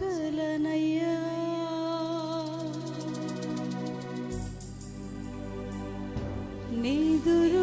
బ్రతుకలనయ్యా నీదురు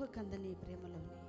ఊహకందని ప్రేమలోని.